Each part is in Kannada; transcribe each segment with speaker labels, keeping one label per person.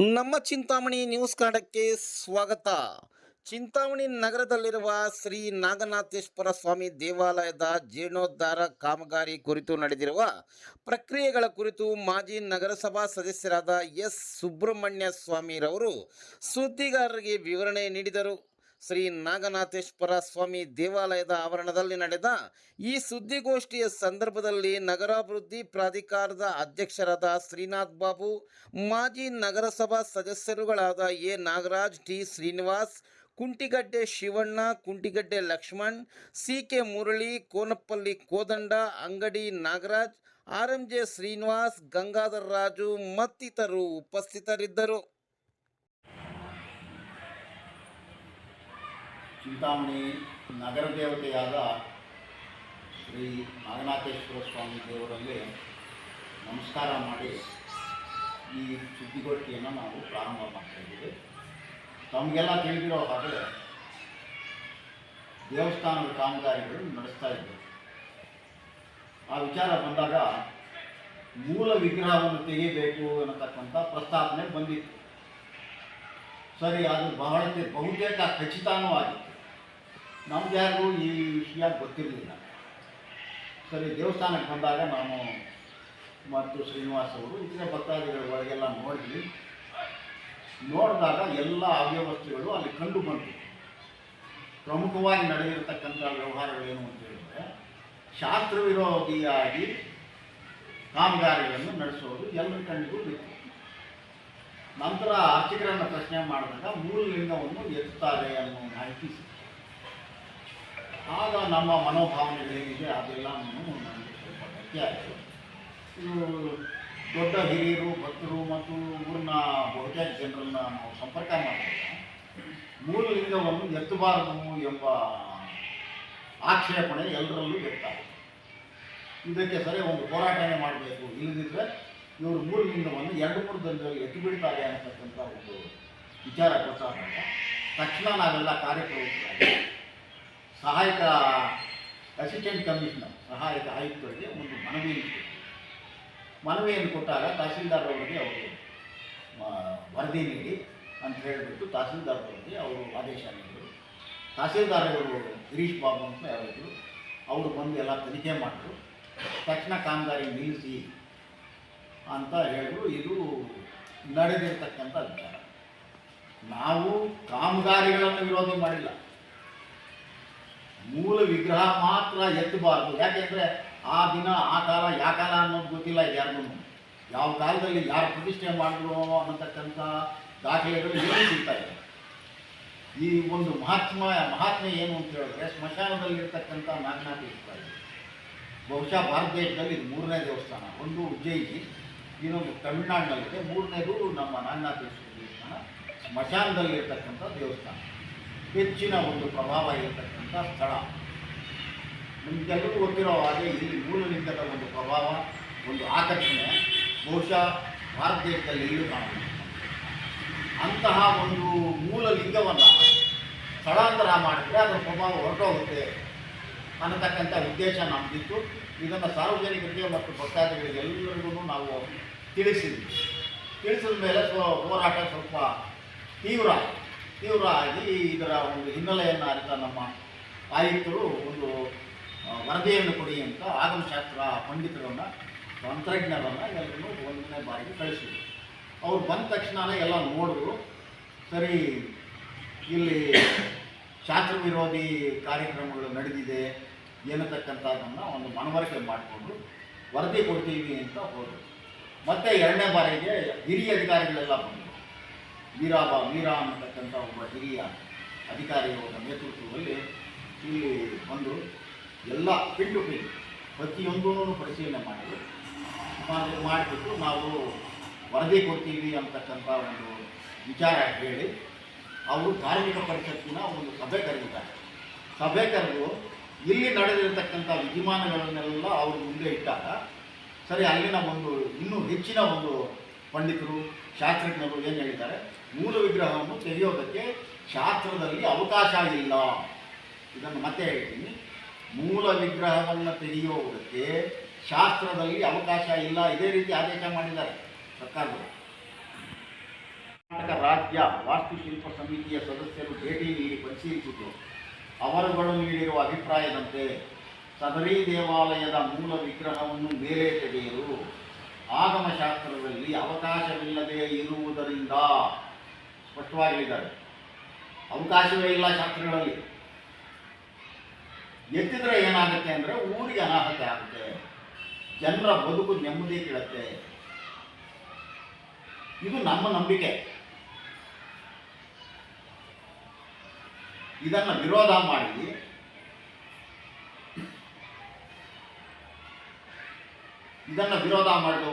Speaker 1: ನಮ್ಮ ಚಿಂತಾಮಣಿ ನ್ಯೂಸ್ ಕನ್ನಡಕ್ಕೆ ಸ್ವಾಗತ. ಚಿಂತಾಮಣಿ ನಗರದಲ್ಲಿರುವ ಶ್ರೀ ನಾಗನಾಥೇಶ್ವರ ಸ್ವಾಮಿ ದೇವಾಲಯದ ಜೀರ್ಣೋದ್ಧಾರ ಕಾಮಗಾರಿ ಕುರಿತು ನಡೆದಿರುವ ಪ್ರಕ್ರಿಯೆಗಳ ಕುರಿತು ಮಾಜಿ ನಗರಸಭಾ ಸದಸ್ಯರಾದ ಎಸ್ ಸುಬ್ರಹ್ಮಣ್ಯ ಸ್ವಾಮಿರವರು ಸುದ್ದಿಗಾರರಿಗೆ ವಿವರಣೆ ನೀಡಿದರು. ಶ್ರೀ ನಾಗನಾಥೇಶ್ವರ ಸ್ವಾಮಿ ದೇವಾಲಯದ ಆವರಣದಲ್ಲಿ ನಡೆದ ಈ ಸುದ್ದಿಗೋಷ್ಠಿಯ ಸಂದರ್ಭದಲ್ಲಿ ನಗರಾಭಿವೃದ್ಧಿ ಪ್ರಾಧಿಕಾರದ ಅಧ್ಯಕ್ಷರಾದ ಶ್ರೀನಾಥ್ ಬಾಬು, ಮಾಜಿ ನಗರಸಭಾ ಸದಸ್ಯರುಗಳಾದ A. Nagaraj, T. Srinivas, Kuntigadde Shivanna, Kuntigadde Lakshman, C. K. Murali, Konappalli Kodanda, Angadi Nagaraj, R. M. J. Srinivas, Gangadhar Raju ಮತ್ತಿತರರು ಉಪಸ್ಥಿತರಿದ್ದರು.
Speaker 2: ಚಿಂತಾಮಣಿ ನಗರ ದೇವತೆಯಾದ ಶ್ರೀ ನಾಗನಾಥೇಶ್ವರ ಸ್ವಾಮಿ ದೇವರಲ್ಲಿ ನಮಸ್ಕಾರ ಮಾಡಿ ಈ ಸುದ್ದಿಗೋಷ್ಠಿಯನ್ನು ನಾವು ಪ್ರಾರಂಭ ಮಾಡ್ತಾ ಇದ್ದೀವಿ. ತಮಗೆಲ್ಲ ತಿಳಿದಿರೋ ಹಾಗೆ ದೇವಸ್ಥಾನದ ಕಾಮಗಾರಿಗಳು ನಡೆಸ್ತಾ ಇದ್ದರು ಆ ವಿಚಾರ ಬಂದಾಗ ಮೂಲ ವಿಗ್ರಹವನ್ನು ತೆಗೆಯಬೇಕು ಅನ್ನತಕ್ಕಂಥ ಪ್ರಸ್ತಾವನೆ ಬಂದಿತ್ತು. ಸರಿ, ಅದು ಬಹಳ ಬಹುತೇಕ ಖಚಿತನೂ ಆಗಿತ್ತು. ನಮ್ಗೆ ಯಾರಿಗೂ ಈ ವಿಷಯ ಗೊತ್ತಿರಲಿಲ್ಲ. ಸರಿ, ದೇವಸ್ಥಾನಕ್ಕೆ ಬಂದಾಗ ನಾನು ಮತ್ತು ಶ್ರೀನಿವಾಸ್ ಅವರು ಇತರೆ ಭಕ್ತಾದಿಗಳ ಒಳಗೆಲ್ಲ ನೋಡಿದ್ವಿ. ನೋಡಿದಾಗ ಎಲ್ಲ ಅವ್ಯವಸ್ಥೆಗಳು ಅಲ್ಲಿ ಕಂಡು ಬಂತು. ಪ್ರಮುಖವಾಗಿ ನಡೆದಿರತಕ್ಕಂಥ ವ್ಯವಹಾರಗಳೇನು ಅಂತ ಹೇಳಿದ್ರೆ ಶಾಸ್ತ್ರ ವಿರೋಧಿಯಾಗಿ ಕಾಮಗಾರಿಗಳನ್ನು ನಡೆಸೋದು ಎಲ್ಲರ ಕಣ್ಣಿಗೂ ಬಿತ್ತು. ನಂತರ ಅರ್ಚಕರನ್ನು ಪ್ರಶ್ನೆ ಮಾಡಿದಾಗ ಮೂಲ ಲಿಂಗವನ್ನು ಎತ್ತುತ್ತಾರೆ ಅನ್ನೋ ಮಾಹಿತಿ ಆಗ ನಮ್ಮ ಮನೋಭಾವನೆಗಳೇನಿದೆ ನಾನು ಗಟ್ಟಿ ಆಯಿತು ಇದು ದೊಡ್ಡ ಹಿರಿಯರು, ಭಕ್ತರು ಮತ್ತು ಊರಿನ ಬಹುತೇಕ ಜನರನ್ನ ನಾವು ಸಂಪರ್ಕ ಮಾಡಿದಾಗ ಮೂಲ ಲಿಂಗವನ್ನು ಎತ್ತಬಾರದು ಎಂಬ ಆಕ್ಷೇಪಣೆ ಎಲ್ಲರಲ್ಲೂ ವ್ಯಕ್ತ ಇದಕ್ಕೆ ಸರಿ ಒಂದು ಹೋರಾಟನೇ ಮಾಡಬೇಕು. ಇಲ್ಲದಿದ್ದರೆ ಇವರು ಮೂಲಲಿಂಗವನ್ನು ಎರಡು, ಮೂರು ದಿನದಲ್ಲಿ ಎತ್ತು ಬಿಡ್ತಾರೆ ಅನ್ನತಕ್ಕಂಥ ಒಂದು ವಿಚಾರ ಗೊತ್ತಾದಾಗ ತಕ್ಷಣ ನಾವೆಲ್ಲ ಕಾರ್ಯಪ್ರವೃತ್ತರಾಗಿ ಸಹಾಯಕ ಅಸಿಸ್ಟೆಂಟ್ ಕಮಿಷನರ್ ಸಹಾಯಕ ಆಯುಕ್ತರಿಗೆ ಒಂದು ಮನವಿಯನ್ನು ಮನವಿಯನ್ನು ಕೊಟ್ಟಾಗ ತಹಸೀಲ್ದಾರ್ ಅವರಿಗೆ ಅವರು ವರದಿ ನೀಡಿ ಅಂತ ಹೇಳಿಬಿಟ್ಟು ತಹಸೀಲ್ದಾರ್ ಅವರಿಗೆ ಅವರು ಆದೇಶ ನೀಡಿದರು. ತಹಸೀಲ್ದಾರ್ ಅವರು ಗಿರೀಶ್ ಬಾಬು ಅಂತ ಯಾರಿದ್ರು, ಅವರು ಬಂದು ಎಲ್ಲ ತನಿಖೆ ಮಾಡಿದ್ರು. ತಕ್ಷಣ ಕಾಮಗಾರಿ ನಿಲ್ಲಿಸಿ ಅಂತ ಹೇಳಿದ್ರು. ಇದು ನಡೆದಿರ್ತಕ್ಕಂಥ ವಿಚಾರ. ನಾವು ಕಾಮಗಾರಿಗಳನ್ನು ವಿರೋಧ ಮಾಡಿಲ್ಲ. ಮೂಲ ವಿಗ್ರಹ ಮಾತ್ರ ಎತ್ತಬಾರ್ದು. ಯಾಕೆಂದರೆ ಆ ದಿನ, ಆ ಕಾಲ ಯಾವ ಕಾಲ ಅನ್ನೋದು ಗೊತ್ತಿಲ್ಲ ಯಾರಿಗೂ ಯಾವ ಕಾಲದಲ್ಲಿ ಯಾರು ಪ್ರತಿಷ್ಠೆ ಮಾಡಿದ್ರು ಅನ್ನತಕ್ಕಂಥ ದಾಖಲೆಗಳು ಏನು ಈ ಒಂದು ಮಹಾತ್ಮ ಮಹಾತ್ಮ ಏನು ಅಂತ ಹೇಳಿದ್ರೆ ಸ್ಮಶಾನದಲ್ಲಿರ್ತಕ್ಕಂಥ ಇರ್ತಾರೆ ಬಹುಶಃ ಭಾರತ ದೇಶದಲ್ಲಿ ಮೂರನೇ ದೇವಸ್ಥಾನ. ಒಂದು ಉಜ್ಜಯಿನಿ, ಇನ್ನೊಂದು ತಮಿಳುನಾಡಿನಲ್ಲಿದೆ. ಮೂರನೇದು ನಮ್ಮ ನಾಗನಾಥೇಶ್ವರ ದೇವಸ್ಥಾನ. ಸ್ಮಶಾನದಲ್ಲಿರ್ತಕ್ಕಂಥ ದೇವಸ್ಥಾನ. ಹೆಚ್ಚಿನ ಒಂದು ಪ್ರಭಾವ ಇರತಕ್ಕಂಥ ಸ್ಥಳ. ನಿಮಗೆಲ್ಲರೂ ಗೊತ್ತಿರೋ ಹಾಗೆ ಇಲ್ಲಿ ಮೂಲಲಿಂಗದ ಒಂದು ಪ್ರಭಾವ, ಒಂದು ಆಕರ್ಷಣೆ ಬಹುಶಃ ಭಾರತ ದೇಶದಲ್ಲಿ ಕಾಣಬಹುದು ಅಂತಹ ಒಂದು ಮೂಲ ಲಿಂಗವನ್ನು ಸ್ಥಳಾಂತರ ಮಾಡಿದರೆ ಅದರ ಪ್ರಭಾವ ಹೊರಟೋಗುತ್ತೆ ಅನ್ನತಕ್ಕಂಥ ಉದ್ದೇಶ ನಮ್ಮದಿತ್ತು ಇದನ್ನು ಸಾರ್ವಜನಿಕರಿಗೆ ಮತ್ತು ಭಕ್ತಾದಿಗಳಿಗೆ ಎಲ್ಲರಿಗೂ ನಾವು ತಿಳಿಸಿದ್ವಿ. ತಿಳಿಸಿದ ಮೇಲೆ ಹೋರಾಟ ಸ್ವಲ್ಪ ತೀವ್ರ ತೀವ್ರ ಆಗಿ ಇದರ ಒಂದು ಹಿನ್ನೆಲೆಯನ್ನು ಅರಿತ ನಮ್ಮ ಆಯುಕ್ತರು ಒಂದು ವರದಿಯನ್ನು ಕೊಡಿ ಅಂತ ಆಗಮಶಾಸ್ತ್ರ ಪಂಡಿತರನ್ನು, ತಂತ್ರಜ್ಞರನ್ನು ಎಲ್ಲರೂ ಒಂದನೇ ಬಾರಿಗೆ ಕಳಿಸಿದರು. ಅವ್ರು ಬಂದ ತಕ್ಷಣವೇ ಎಲ್ಲ ನೋಡಿದ್ರು, ಸರಿ, ಇಲ್ಲಿ ಶಾಸ್ತ್ರ ವಿರೋಧಿ ಕಾರ್ಯಕ್ರಮಗಳು ನಡೆದಿದೆ, ಏನತಕ್ಕಂಥದ್ದನ್ನು ಒಂದು ಮನವರಿಕೆ ಮಾಡಿಕೊಂಡು ವರದಿ ಕೊಡ್ತೀವಿ ಅಂತ ಹೋದರು. ಮತ್ತೆ ಎರಡನೇ ಬಾರಿಗೆ ಹಿರಿಯ ಅಧಿಕಾರಿಗಳೆಲ್ಲ ಬಂದರು. ವೀರಾಬ ಮೀರಾ ಅನ್ನತಕ್ಕಂಥ ಒಬ್ಬ ಹಿರಿಯ ಅಧಿಕಾರಿಯವರ ನೇತೃತ್ವದಲ್ಲಿ ಇಲ್ಲಿ ಬಂದು ಎಲ್ಲ ಪಿನ್ ಟು ಪಿನ್ ಪ್ರತಿಯೊಂದೂ ಪರಿಶೀಲನೆ ಮಾಡಿದ್ರು. ಮಾಡಿ, ಮಾಡಿಬಿಟ್ಟು ನಾವು ವರದಿ ಕೊಡ್ತೀವಿ ಅಂತಕ್ಕಂಥ ಒಂದು ವಿಚಾರ ಹೇಳಿ ಅವರು ಕಾರ್ಮಿಕ ಪರಿಷತ್ತಿನ ಒಂದು ಸಭೆ ಕರೆದಿದ್ದಾರೆ. ಸಭೆ ಕರೆದು ಇಲ್ಲಿ ನಡೆದಿರತಕ್ಕಂಥ ವಿದ್ಯಮಾನಗಳನ್ನೆಲ್ಲ ಅವರು ಮುಂದೆ ಇಟ್ಟಾಗ ಸರಿ ಅಲ್ಲಿನ ಒಂದು ಇನ್ನೂ ಹೆಚ್ಚಿನ ಒಂದು ಪಂಡಿತರು, ಶಾಸ್ತ್ರಜ್ಞರು ಏನು ಹೇಳಿದ್ದಾರೆ? ಮೂಲ ವಿಗ್ರಹವನ್ನು ತೆಗೆಯೋದಕ್ಕೆ ಶಾಸ್ತ್ರದಲ್ಲಿ ಅವಕಾಶ ಇಲ್ಲ. ಇದನ್ನು ಮತ್ತೆ ಹೇಳ್ತೀನಿ. ಮೂಲ ವಿಗ್ರಹವನ್ನು ತೆಗೆಯುವುದಕ್ಕೆ ಶಾಸ್ತ್ರದಲ್ಲಿ ಅವಕಾಶ ಇಲ್ಲ. ಇದೇ ರೀತಿ ಆದೇಶ ಮಾಡಿದ್ದಾರೆ ಸರ್ಕಾರದವರು ಕರ್ನಾಟಕ ರಾಜ್ಯ ವಾಸ್ತುಶಿಲ್ಪ ಸಮಿತಿಯ ಸದಸ್ಯರು ಭೇಟಿ ನೀಡಿ ಪರಿಶೀಲಿಸಿದ್ದು, ಅವರುಗಳು ನೀಡಿರುವ ಅಭಿಪ್ರಾಯದಂತೆ ಸದರಿ ದೇವಾಲಯದ ಮೂಲ ವಿಗ್ರಹವನ್ನು ಮೇಲೆ ತೆಗೆಯಲು ಆಗಮಶಾಸ್ತ್ರದಲ್ಲಿ ಅವಕಾಶವಿಲ್ಲದೆ ಇರುವುದರಿಂದ ಸ್ಪಷ್ಟವಾಗಿ ಹೇಳಿದ್ದಾರೆ. ಅವಕಾಶವೇ ಇಲ್ಲ ಶಾಸ್ತ್ರಗಳಲ್ಲಿ. ಎತ್ತಿದ್ರೆ ಏನಾಗುತ್ತೆ ಅಂದರೆ ಊರಿಗೆ ಅನಾಹುತ ಆಗುತ್ತೆ. ಜನರ ಬದುಕು ನೆಮ್ಮದಿ ಕೇಳುತ್ತೆ ಇದು ನಮ್ಮ ನಂಬಿಕೆ. ಇದನ್ನು ವಿರೋಧ ಮಾಡಿ ಇದನ್ನು ವಿರೋಧ ಮಾಡಿದ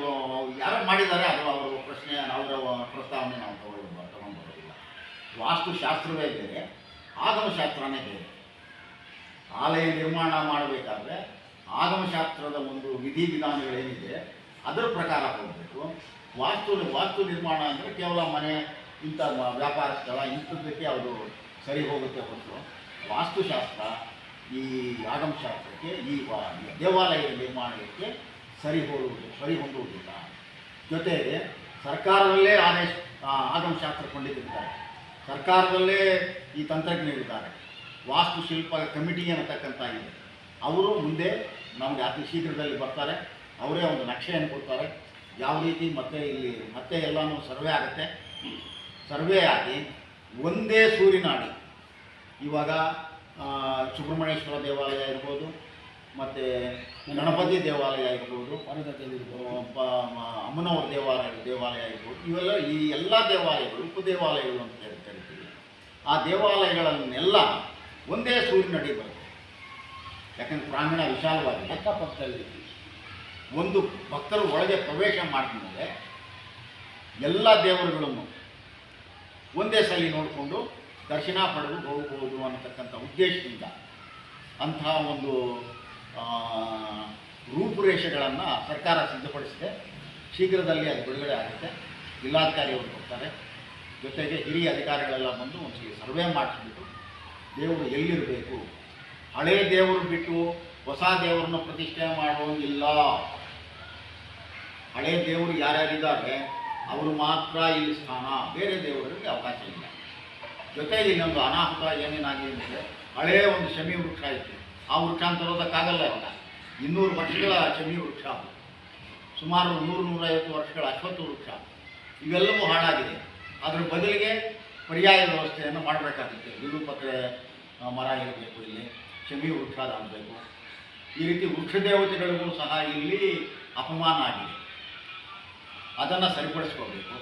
Speaker 2: ಯಾರು ಮಾಡಿದ್ದಾರೆ ಅದು ಅವರ ಪ್ರಶ್ನೆ, ಅವರ ಪ್ರಸ್ತಾವನೆ ನಾವು ತಗೊಳ್ಳೋ ತಗೊಂಡ್ಬರೋದಿಲ್ಲ ವಾಸ್ತುಶಾಸ್ತ್ರವೇ ಬೇರೆ, ಆಗಮಶಾಸ್ತ್ರನೇ ಬೇರೆ. ಆಲಯ ನಿರ್ಮಾಣ ಮಾಡಬೇಕಾದ್ರೆ ಆಗಮಶಾಸ್ತ್ರದ ಒಂದು ವಿಧಿ ವಿಧಿವಿಧಾನಗಳೇನಿದೆ ಅದರ ಪ್ರಕಾರ ಹೋಗಬೇಕು. ವಾಸ್ತು ವಾಸ್ತು ನಿರ್ಮಾಣ ಅಂದರೆ ಕೇವಲ ಮನೆ, ಇಂಥ ವ್ಯಾಪಾರ ಸ್ಥಳ, ಇಂಥದ್ದಕ್ಕೆ ಅದು ಸರಿ ಹೋಗುತ್ತೆ ಹೊರತು. ವಾಸ್ತುಶಾಸ್ತ್ರ ಈ ಆಗಮಶಾಸ್ತ್ರಕ್ಕೆ, ಈ ದೇವಾಲಯ ನಿರ್ಮಾಣಕ್ಕೆ ಸರಿ ಹೋಗುವುದು ಸರಿ ಹೊಂದುವುದಿಲ್ಲ ಜೊತೆಗೆ ಸರ್ಕಾರದಲ್ಲೇ ಆದೇಶ ಆಗಮ ಶಾಸ್ತ್ರ ಪಂಡಿತರಿದ್ದಾರೆ ಸರ್ಕಾರದಲ್ಲೇ ಈ ತಂತ್ರಜ್ಞರಿದ್ದಾರೆ. ವಾಸ್ತುಶಿಲ್ಪ ಕಮಿಟಿ ಅನ್ನತಕ್ಕಂಥ ಇದೆ. ಅವರು ಮುಂದೆ ನಮಗೆ ಅತಿ ಶೀಘ್ರದಲ್ಲಿ ಬರ್ತಾರೆ. ಅವರೇ ಒಂದು ನಕ್ಷೆಯನ್ನು ಕೊಡ್ತಾರೆ. ಯಾವ ರೀತಿ ಮತ್ತೆ ಇಲ್ಲಿ ಮತ್ತೆ ಎಲ್ಲನೂ ಸರ್ವೆ ಆಗುತ್ತೆ. ಸರ್ವೆ ಆಗಿ ಒಂದೇ ಸೂರಿನಾಡಿ ಇವಾಗ ಸುಬ್ರಹ್ಮಣ್ಯೇಶ್ವರ ದೇವಾಲಯ ಇರ್ಬೋದು ಮತ್ತು ಗಣಪತಿ ದೇವಾಲಯ ಆಗಿರ್ಬೋದು ಪ- ಅಮ್ಮನವರ ದೇವಾಲಯ ದೇವಾಲಯ ಇರ್ಬೋದು ಇವೆಲ್ಲ ಈ ಎಲ್ಲ ದೇವಾಲಯಗಳು ಉಪದೇವಾಲಯಗಳು ಅಂತ ಹೇಳಿ ಕರಿತೀವಿ. ಆ ದೇವಾಲಯಗಳನ್ನೆಲ್ಲ ಒಂದೇ ಸೂರ್ಯನಡಿ ಬರುತ್ತೆ. ಯಾಕಂದ್ರೆ ಪ್ರಾಂಗಣ ವಿಶಾಲವಾಗಿ
Speaker 3: ಅಕ್ಕಪಕ್ಕದಲ್ಲಿ.
Speaker 2: ಒಂದು ಭಕ್ತರು ಒಳಗೆ ಪ್ರವೇಶ ಮಾಡಿದ್ಮೇಲೆ ಎಲ್ಲ ದೇವರುಗಳನ್ನು ಒಂದೇ ಸಲ ನೋಡಿಕೊಂಡು ದರ್ಶನ ಪಡೆದು ಹೋಗ್ಬೋದು ಅನ್ನತಕ್ಕಂಥ ಉದ್ದೇಶದಿಂದ ಅಂತಹ ಒಂದು ರೂಪುರೇಷೆಗಳನ್ನು ಸರ್ಕಾರ ಸಿದ್ಧಪಡಿಸಿದೆ. ಶೀಘ್ರದಲ್ಲಿ ಅದು ಬಿಡುಗಡೆ ಆಗುತ್ತೆ. ಜಿಲ್ಲಾಧಿಕಾರಿ ಅವರು ಕೊಡ್ತಾರೆ ಜೊತೆಗೆ ಹಿರಿಯ ಅಧಿಕಾರಿಗಳೆಲ್ಲ ಬಂದು ಒಂದ್ಸಲಿ ಸರ್ವೆ ಮಾಡಿಸ್ಬಿಟ್ಟು ದೇವರು ಎಲ್ಲಿರಬೇಕು? ಹಳೇ ದೇವರು ಬಿಟ್ಟು ಹೊಸ ದೇವರನ್ನು ಪ್ರತಿಷ್ಠೆ ಮಾಡುವಂಗಿಲ್ಲ ಹಳೆ ದೇವರು ಯಾರ್ಯಾರಿದ್ದಾರೆ, ಅವರು ಮಾತ್ರ ಇಲ್ಲಿ ಸ್ಥಾನ. ಬೇರೆ ದೇವರಿಗೆ ಅವಕಾಶ ಇಲ್ಲ. ಜೊತೆಗೆ ಇನ್ನೊಂದು ಅನಾಹುತ ಏನೇನಾಗಿದೆ ಅಂದರೆ ಹಳೆಯ ಒಂದು ಶಮಿ ವೃಕ್ಷ ಇತ್ತು. ಆ ವೃಕ್ಷ ಅಂತ ತರೋದಕ್ಕಾಗಲ್ಲ ಇವಾಗ. ಇನ್ನೂರು ವರ್ಷಗಳ ಚಮಿ ವೃಕ್ಷ ಸುಮಾರು ನೂರು ನೂರೈವತ್ತು ವರ್ಷಗಳ ಅಶ್ವತ್ಥ ವೃಕ್ಷ ಇವೆಲ್ಲವೂ ಹಾಳಾಗಿದೆ. ಅದರ ಬದಲಿಗೆ ಪರ್ಯಾಯ ವ್ಯವಸ್ಥೆಯನ್ನು ಮಾಡಬೇಕಾಗುತ್ತೆ. ಬಿಲ್ಲುಪತ್ರೆ ಆ, ಮರ ಇರಬೇಕು ಇಲ್ಲಿ. ಶಮಿ ವೃಕ್ಷ ಆಗಬೇಕು. ಈ ರೀತಿ ವೃಕ್ಷ ದೇವತೆಗಳಿಗೂ ಸಹ ಇಲ್ಲಿ ಅಪಮಾನ ಆಗಿದೆ. ಅದನ್ನು ಸರಿಪಡಿಸ್ಕೋಬೇಕು.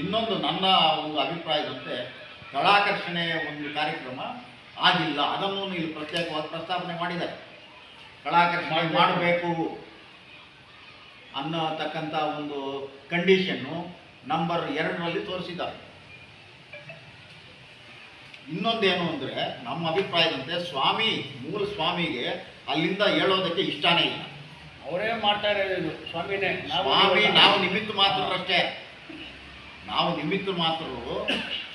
Speaker 2: ಇನ್ನೊಂದು ನನ್ನ ಒಂದು ಅಭಿಪ್ರಾಯದಂತೆ ಸ್ಥಳಾಕರ್ಷಣೆಯ ಒಂದು ಕಾರ್ಯಕ್ರಮ ಆಗಿಲ್ಲ. ಅದನ್ನು ಇಲ್ಲಿ ಪ್ರತ್ಯೇಕವಾಗಿ ಪ್ರಸ್ತಾವನೆ ಮಾಡಿದ್ದಾರೆ. ಕಳಾಕರ್ಷಣೆ ಮಾಡಬೇಕು ಅನ್ನತಕ್ಕಂಥ ಒಂದು ಕಂಡೀಷನ್ನು ನಂಬರ್ ಎರಡರಲ್ಲಿ ತೋರಿಸಿದ್ದಾರೆ. ಇನ್ನೊಂದೇನು ಅಂದರೆ ನಮ್ಮ ಅಭಿಪ್ರಾಯದಂತೆ ಸ್ವಾಮಿ ಮೂಲ ಸ್ವಾಮಿಗೆ ಅಲ್ಲಿಂದ ಹೇಳೋದಕ್ಕೆ ಇಷ್ಟನೇ ಇಲ್ಲ.
Speaker 3: ಅವರೇ ಮಾಡ್ತಾ ಇರೋದು ಸ್ವಾಮಿನೇ
Speaker 2: ಸ್ವಾಮಿ
Speaker 3: ನಾವು
Speaker 2: ನಾವು ನಿಮಿತ್ತ ಮಾತ್ರರಷ್ಟೇ. ನಾವು ನಿಮಿತ್ತ ಮಾತ್ರರು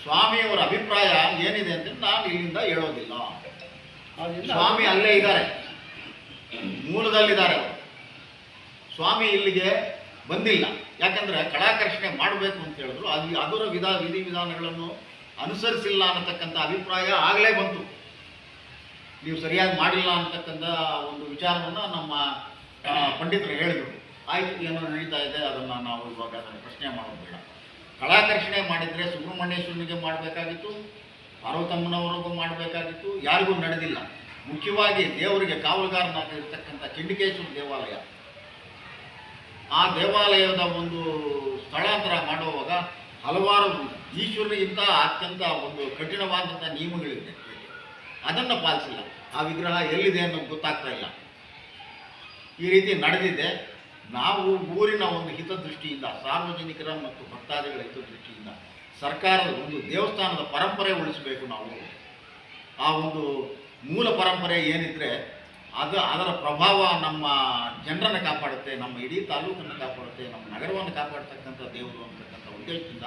Speaker 2: ಸ್ವಾಮಿಯವರ ಅಭಿಪ್ರಾಯ ಏನಿದೆ ಅಂತ ನಾನು ಇಲ್ಲಿಂದ ಹೇಳೋದಿಲ್ಲ. ಸ್ವಾಮಿ ಅಲ್ಲೇ ಇದ್ದಾರೆ. ಮೂಲದಲ್ಲಿದ್ದಾರೆ ಅವರು. ಸ್ವಾಮಿ ಇಲ್ಲಿಗೆ ಬಂದಿಲ್ಲ. ಯಾಕಂದ್ರೆ ಕಲಾಕರ್ಷಣೆ ಮಾಡಬೇಕು ಅಂತ ಹೇಳಿದ್ರು. ಅದು ಅದರ ವಿಧ ವಿಧಿವಿಧಾನಗಳನ್ನು ಅನುಸರಿಸಿಲ್ಲ ಅನ್ನತಕ್ಕಂಥ ಅಭಿಪ್ರಾಯ ಆಗಲೇ ಬಂತು. ನೀವು ಸರಿಯಾಗಿ ಮಾಡಿಲ್ಲ ಅನ್ನತಕ್ಕಂಥ ಒಂದು ವಿಚಾರವನ್ನು ನಮ್ಮ ಪಂಡಿತರು ಹೇಳಿದರು. ಆಯ್ತು ಏನೋ ನಡೀತಾ ಇದೆ ಅದನ್ನು ನಾವು ಇವಾಗ ಅದನ್ನು ಪ್ರಶ್ನೆ ಮಾಡೋದು ಬೇಡ ಕಳಾಕರ್ಷಣೆ ಮಾಡಿದರೆ ಸುಬ್ರಹ್ಮಣ್ಯೇಶ್ವರನಿಗೆ ಮಾಡಬೇಕಾಗಿತ್ತು, ಪಾರ್ವತಮ್ಮನವರಿಗೂ ಮಾಡಬೇಕಾಗಿತ್ತು, ಯಾರಿಗೂ ನಡೆದಿಲ್ಲ. ಮುಖ್ಯವಾಗಿ ದೇವರಿಗೆ ಕಾವಲುಗಾರನಾಗಿರ್ತಕ್ಕಂಥ ಚಂಡಿಕೇಶ್ವರ ದೇವಾಲಯ. ಆ ದೇವಾಲಯದ ಒಂದು ಸ್ಥಳಾಂತರ ಮಾಡುವಾಗ ಹಲವಾರು ಈಶ್ವರಿಗಿಂತ ಅತ್ಯಂತ ಒಂದು ಕಠಿಣವಾದಂಥ ನಿಯಮಗಳಿದೆ. ಅದನ್ನು ಪಾಲಿಸಿಲ್ಲ. ಆ ವಿಗ್ರಹ ಎಲ್ಲಿದೆ ಅನ್ನೋದು ಗೊತ್ತಾಗ್ತಾ ಇಲ್ಲ. ಈ ರೀತಿ ನಡೆದಿದೆ. ನಾವು ಊರಿನ ಒಂದು ಹಿತದೃಷ್ಟಿಯಿಂದ, ಸಾರ್ವಜನಿಕರ ಮತ್ತು ಭಕ್ತಾದಿಗಳ ಹಿತದೃಷ್ಟಿಯಿಂದ ಸರ್ಕಾರದ ಒಂದು ದೇವಸ್ಥಾನದ ಪರಂಪರೆ ಉಳಿಸಬೇಕು ನಾವು. ಆ ಒಂದು ಮೂಲ ಪರಂಪರೆ ಏನಿದ್ರೆ, ಅದು, ಅದರ ಪ್ರಭಾವ ನಮ್ಮ ಜನರನ್ನು ಕಾಪಾಡುತ್ತೆ, ನಮ್ಮ ಇಡೀ ತಾಲೂಕನ್ನು ಕಾಪಾಡುತ್ತೆ, ನಮ್ಮ ನಗರವನ್ನು ಕಾಪಾಡ್ತಕ್ಕಂಥ ದೇವರು ಅಂತಕ್ಕಂಥ ಉದ್ದೇಶದಿಂದ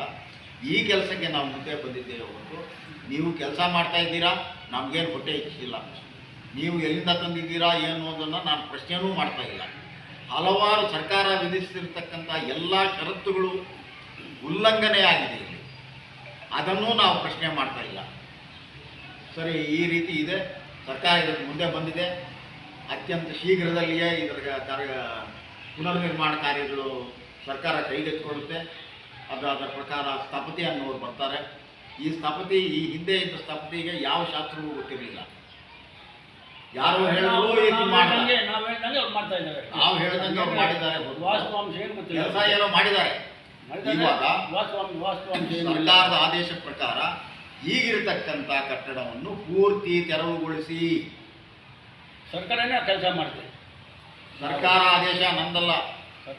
Speaker 2: ಈ ಕೆಲಸಕ್ಕೆ ನಾವು ಮುಂದೆ ಬಂದಿದ್ದೇವೆ ಹೊರತು ನೀವು ಕೆಲಸ ಮಾಡ್ತಾ ಇದ್ದೀರಾ? ನಮಗೇನು ಹೊಟ್ಟೆ ಇಚ್ಛಿಲ್ಲ ನೀವು ಎಲ್ಲಿಂದ ತಂದಿದ್ದೀರಾ, ಏನು ಅನ್ನೋದನ್ನು ನಾನು ಪ್ರಶ್ನೆಯೂ ಮಾಡ್ತಾ ಇಲ್ಲ. ಹಲವಾರು ಸರ್ಕಾರ ವಿಧಿಸಿರ್ತಕ್ಕಂಥ ಎಲ್ಲ ಷರತ್ತುಗಳು ಉಲ್ಲಂಘನೆ ಆಗಿದೆ ಇಲ್ಲಿ. ಅದನ್ನು ನಾವು ಪ್ರಶ್ನೆ ಮಾಡ್ತಾ ಇಲ್ಲ. ಸರಿ, ಈ ರೀತಿ ಇದೆ. ಸರ್ಕಾರ ಇದಕ್ಕೆ ಮುಂದೆ ಬಂದಿದೆ. ಅತ್ಯಂತ ಶೀಘ್ರದಲ್ಲಿಯೇ ಇದರ ಕಾರ್ಯ ಪುನರ್ನಿರ್ಮಾಣ ಕಾರ್ಯಗಳು ಸರ್ಕಾರ ಕೈಗೆತ್ತಿಕೊಳ್ಳುತ್ತೆ. ಅದು ಅದರ ಪ್ರಕಾರ ಸ್ಥಪತಿ ಅನ್ನೋರು ಬರ್ತಾರೆ. ಈ ಸ್ಥಪತಿ, ಈ ಹಿಂದೆ ಇದ್ದ ಸ್ಥಪತಿಗೆ ಯಾವ ಶಾಸ್ತ್ರವೂ ಗೊತ್ತಿರಲಿಲ್ಲ. ಯಾರೋ ಹೇಳಿದ್ರು ಇದು ಮಾಡ್ತಾರೆ?
Speaker 3: ನಾವು ಹೇಳ್ದಂಗೆ ಅವ್ರು ಮಾಡ್ತಾ ಇದ್ದಾರೆ.
Speaker 2: ನಾವು ಹೇಳ್ದಂಗೆ ಅವ್ರು ಮಾಡಿದ್ದಾರೆ
Speaker 3: ವಾಸ್ತವಾಂಶ ಏನು ಗೊತ್ತಿಲ್ಲ.
Speaker 2: ಕೆಲಸ ಏನೋ ಮಾಡಿದ್ದಾರೆ. ಇವಾಗ
Speaker 3: ವಾಸ್ತವಾಂಶ ವಾಸ್ತವಾಂಶ.
Speaker 2: ಸರ್ಕಾರದ ಆದೇಶ ಪ್ರಕಾರ ಈಗಿರತಕ್ಕಂಥ ಕಟ್ಟಡವನ್ನು ಪೂರ್ತಿ ತೆರವುಗೊಳಿಸಿ.
Speaker 3: ಸರ್ಕಾರನೇ ಕೆಲಸ ಮಾಡ್ತೀವಿ
Speaker 2: ಸರ್ಕಾರ ಆದೇಶ ನಂದಲ್ಲ.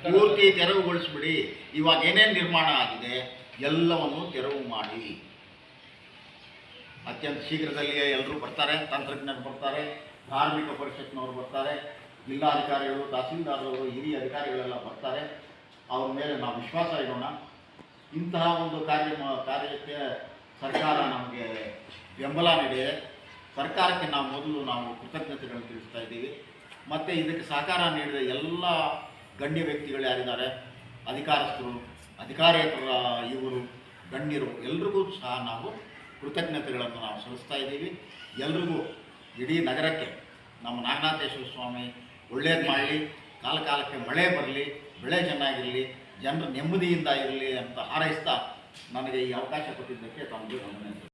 Speaker 2: ಪೂರ್ತಿ ತೆರವುಗೊಳಿಸ್ಬಿಡಿ. ಇವಾಗ ಏನೇನು ನಿರ್ಮಾಣ ಆಗಿದೆ ಎಲ್ಲವನ್ನು ತೆರವು ಮಾಡಿ. ಅತ್ಯಂತ ಶೀಘ್ರದಲ್ಲಿಯೇ ಎಲ್ಲರೂ ಬರ್ತಾರೆ ತಂತ್ರಜ್ಞರು ಬರ್ತಾರೆ. ಧಾರ್ಮಿಕ ಪರಿಷತ್ನವರು ಬರ್ತಾರೆ, ಜಿಲ್ಲಾಧಿಕಾರಿಗಳು, ತಹಸೀಲ್ದಾರರವರು, ಹಿರಿಯ ಅಧಿಕಾರಿಗಳೆಲ್ಲ ಬರ್ತಾರೆ. ಅವ್ರ ಮೇಲೆ ನಾವು ವಿಶ್ವಾಸ ಇಡೋಣ. ಇಂತಹ ಒಂದು ಕಾರ್ಯ ಕಾರ್ಯಕ್ಕೆ ಸರ್ಕಾರ ನಮಗೆ ಬೆಂಬಲ ನೀಡಿದೆ. ಸರ್ಕಾರಕ್ಕೆ ನಾವು ಮೊದಲು ನಾವು ಕೃತಜ್ಞತೆಗಳನ್ನು ತಿಳಿಸ್ತಾ ಇದ್ದೀವಿ. ಮತ್ತು ಇದಕ್ಕೆ ಸಹಕಾರ ನೀಡಿದ ಎಲ್ಲ ಗಣ್ಯ ವ್ಯಕ್ತಿಗಳು ಯಾರಿದ್ದಾರೆ? ಅಧಿಕಾರಸ್ಥರು ಅಧಿಕಾರೇತರ ಇವರು, ಗಣ್ಯರು, ಎಲ್ರಿಗೂ ಸಹ ನಾವು ಕೃತಜ್ಞತೆಗಳನ್ನು ನಾವು ಸಲ್ಲಿಸ್ತಾ ಇದ್ದೀವಿ. ಎಲ್ರಿಗೂ ಇಡೀ ನಗರಕ್ಕೆ ನಮ್ಮ ನಾಗನಾಥೇಶ್ವರ ಸ್ವಾಮಿ ಒಳ್ಳೇದು ಮಾಡಲಿ ಕಾಲ ಕಾಲಕ್ಕೆ ಮಳೆ ಬರಲಿ, ಬೆಳೆ ಚೆನ್ನಾಗಿರಲಿ, ಜನರು ನೆಮ್ಮದಿಯಿಂದ ಇರಲಿ ಅಂತ ಹಾರೈಸ್ತಾ ನನಗೆ ಈ ಅವಕಾಶ ಕೊಟ್ಟಿದ್ದಕ್ಕೆ ತಮಗೆ ವಂದನೆ